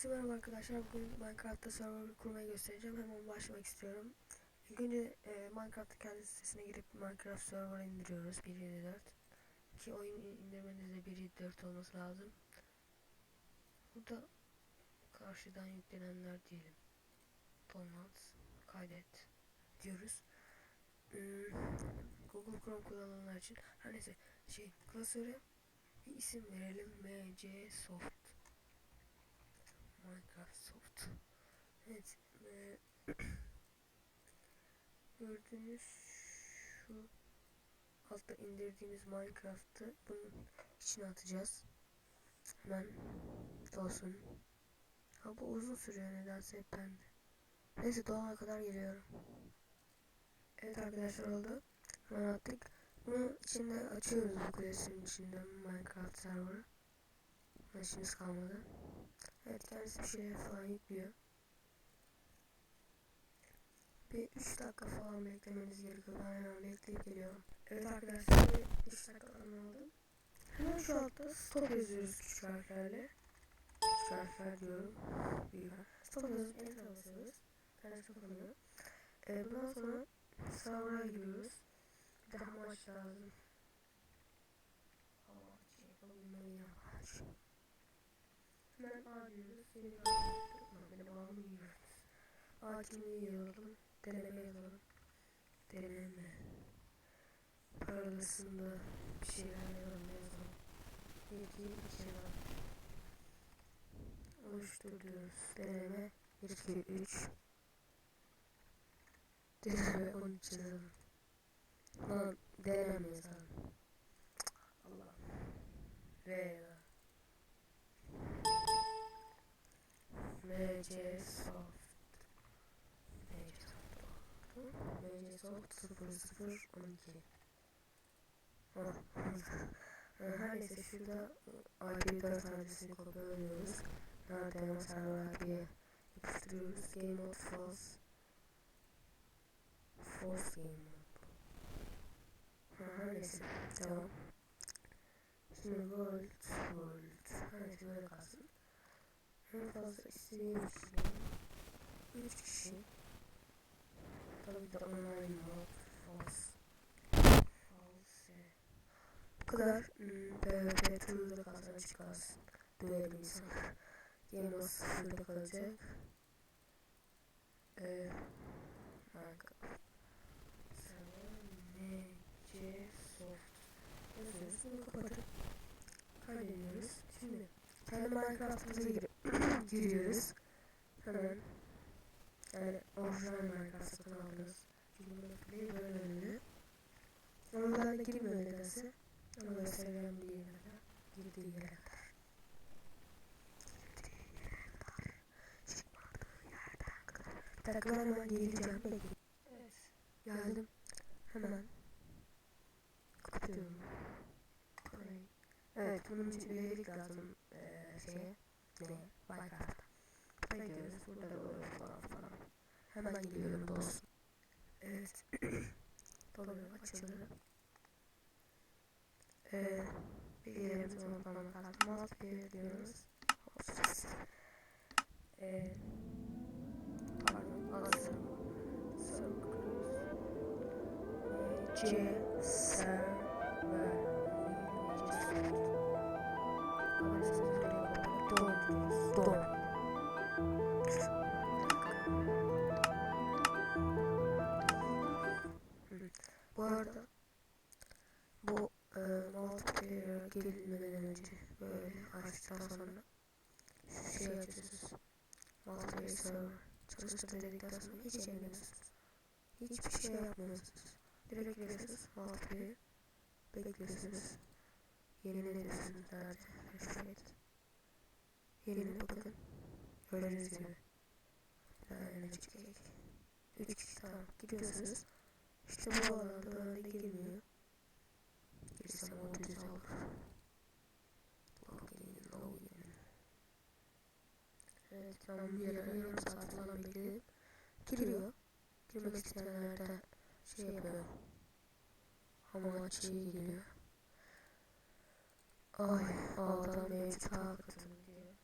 Herkese merhaba arkadaşlar. Bugün Minecraft'ta server kurmayı göstereceğim. Hemen başlamak istiyorum. İlk önce e, Minecraft'ta kendi sitesine girip Minecraft server indiriyoruz 1.7.4 ki oyun indirmenizde 1.7.4 olması lazım. Burada karşıdan yüklenenler diyelim. Download, kaydet diyoruz. Hmm, Google Chrome kullananlar için her neyse şey klasöre bir isim verelim MC Soft. Minecraft Soft. Evet. E, gördüğünüz şu altta indirdiğimiz Minecraft'ı bunun içine atacağız. Hemen olsun. Ha bu uzun sürüyor nedense hep bende. Neyse dolana kadar geliyorum. Evet arkadaşlar oldu. Hemen attık. Bunu içinde açıyoruz bu kulesinin içinde Minecraft server'ı. İşimiz kalmadı. Kendisi bir şeyler falan yüklüyor. Bir 3 dakika falan beklemeniz gerekiyor. Ben hemen bekleyip geliyorum. Evet arkadaşlar 3 dakika oldu. Hemen şu altta stop yazıyoruz küçük harflerle. Küçük harfler diyorum. Büyük harf. Stop yazıyoruz. Enter basıyoruz. Kendisi kapanıyor. Ee, bundan sonra server'a giriyoruz. Bir daha maç lazım. Amaç yapabilmeliyim amaç. Hemen A diyoruz. Seni Lan benim A'mı yiyoruz. A kimliği yazalım. Deneme yazalım. Deneme. Paralısında bir şeyler yazalım. Ne yazalım? 2 2 var. Oluştur diyoruz. Deneme 1 2 3 Deneme 13 yazalım. Lan deneme yazalım. Allah. V yazalım. MC Soft MC Soft MC Soft 0012 Her neyse şurada IP4 adresini kopyalıyoruz. Nerede server IP'ye yapıştırıyoruz. Game mode false False game mode Her neyse devam. Şimdi world world Her neyse böyle kalsın. En fazla istediğim kişi 3 kişi Tabii de online false false Bu kadar PvP turda kalsın açık kalsın Duel insan Game of sıfırda kalacak Eee Minecraft MC Soft Yazıyoruz bunu kapatıp Kaydediyoruz Şimdi kendi Minecraft'ımıza girip giriyoruz. Hemen yani orijinal Minecraft satın aldınız. Çünkü böyle önünde. Ama ben de girmiyor nedense. Ama göstereceğim diye kadar. Girdiği yere kadar. Bir ben hemen geleceğim. Evet. Geldim. Hemen. Kapatıyorum. Burayı. Evet bunun için üyelik lazım ee, şeye ne Minecraft. Buraya gidiyoruz burada da böyle falan falan hemen geliyorum dostum. Evet. Doluyor açıldı. Ee, bilgilerimizi unutmamak lazım multiplayer diyoruz Hopsuz. ee, pardon ağzım C server multiplayer girilmeden önce böyle açtıktan sonra şu şeyi açıyorsunuz. Multiplayer server çalıştır dedikten sonra hiç elmiyorsunuz. Hiçbir şey yapmıyorsunuz. Direkt giriyorsunuz multiplayer bekliyorsunuz. Yenileniyorsunuz nerede? Refresh Yerine bakın. Gördüğünüz gibi. Yani çıkacak. Üç kişi tamam. Gidiyorsunuz. İşte bu alanda önde girmiyor. Girsem o düz olur. Login, login. Evet ben bir yere yarım saat falan bekledim. Giriyor. Girmek isteyenler de şey yapıyor. Ama açıyı geliyor. Ay adam mevcut hakikaten diyor.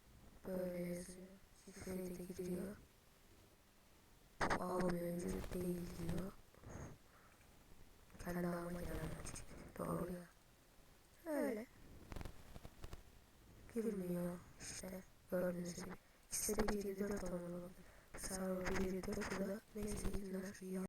Böyle yazıyor. Fred'e giriyor. Bu almıyor değil diyor. Girmiyor işte. Gördüğünüz gibi. De 1.4 olmalı. Server 1.4 bu da neyse iyi